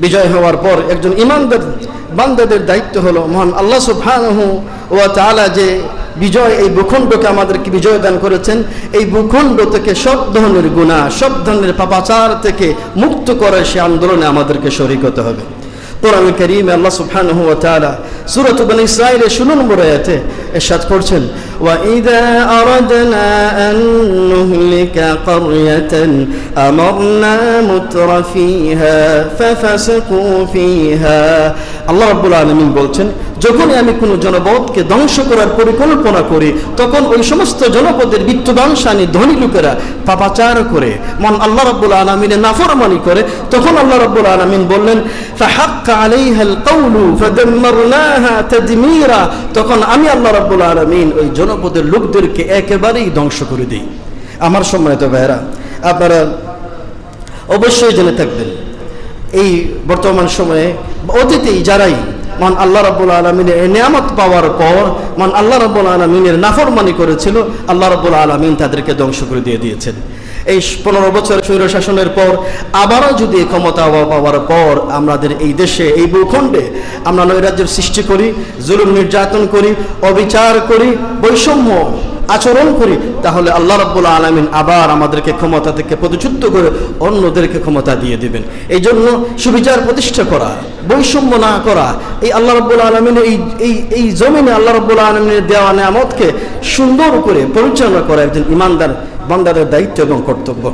বিজয় হওয়ার পর একজন ইমানদার বান্দাদের দায়িত্ব হলো মহান আল্লাহ সুবহানাহু ওয়া তাআলা যে বিজয়, এই ভূখণ্ডকে আমাদেরকে বিজয় দান করেছেন। এই ভূখণ্ড থেকে সব ধরনের গুণা সব ধরনের পাপাচার থেকে মুক্ত করে সে আন্দোলনে আমাদেরকে শরিক হতে হবে। কোরআন করিম আল্লাহ সুবহানাহু ওয়া তাআলা সূরাত বনী ইসরাঈলের 16 নম্বর করছেন, ওয়া ইযা আরাদনা আন নুহলিকা ক্বরিয়াতান আমারনা মুতরাফিহা ফাফাসিকু ফিহা আল্লাহ রাব্বুল আলামিন বলছেন, যখনই আমি কোনো জনপদকে ধ্বংস করার পরিকল্পনা করি, তখন ওই সমস্ত জনপদের বিত্তবাংশানি ধনী লোকেরা পাপাচার করে, মন আল্লাহ রাব্বুল আলামিনের নাফরমানি করে। তখন আল্লাহ রাব্বুল আলামিন বললেন তখন আমি আল্লাহ রাব্বুল আলামিন ওই জনপদের লোকদেরকে একেবারেই ধ্বংস করে দিই। আমার সম্মানিত ভাইরা আপনারা অবশ্যই জেনে থাকবেন, এই বর্তমান সময়ে অতীতেই যারাই মান আল্লাহ রাব্বুল আলমিনের নিয়ামত পাওয়ার পর মান আল্লাহ রাব্বুল আলমিনের নাফরমানি করেছিল, আল্লাহ রাব্বুল আলমিন তাদেরকে ধ্বংস করে দিয়ে দিয়েছেন। এই পনেরো বছর স্বৈর শাসনের পর, আবারও যদি ক্ষমতা পাওয়ার পর আমাদের এই দেশে, এই ভূখণ্ডে আমরা নৈরাজ্যের সৃষ্টি করি, জুলুম নির্যাতন করি, অবিচার করি, বৈষম্য আচরণ করি, তাহলে আল্লাহ রব্বুল আলমিন আবার আমাদেরকে ক্ষমতা থেকে প্রতিযুদ্ধ করে অন্যদেরকে ক্ষমতা দিয়ে দিবেন। এই জন্য সুবিচার প্রতিষ্ঠা করা, বৈষম্য না করা, এই আল্লাহ রব্বুল আলমিনের এই এই এই জমিনে আল্লাহ রব্বুল আলমিনের দেওয়া নামতকে সুন্দর করে পরিচালনা করা একজন ইমানদার, বান্দাদের দায়িত্ব এবং কর্তব্য।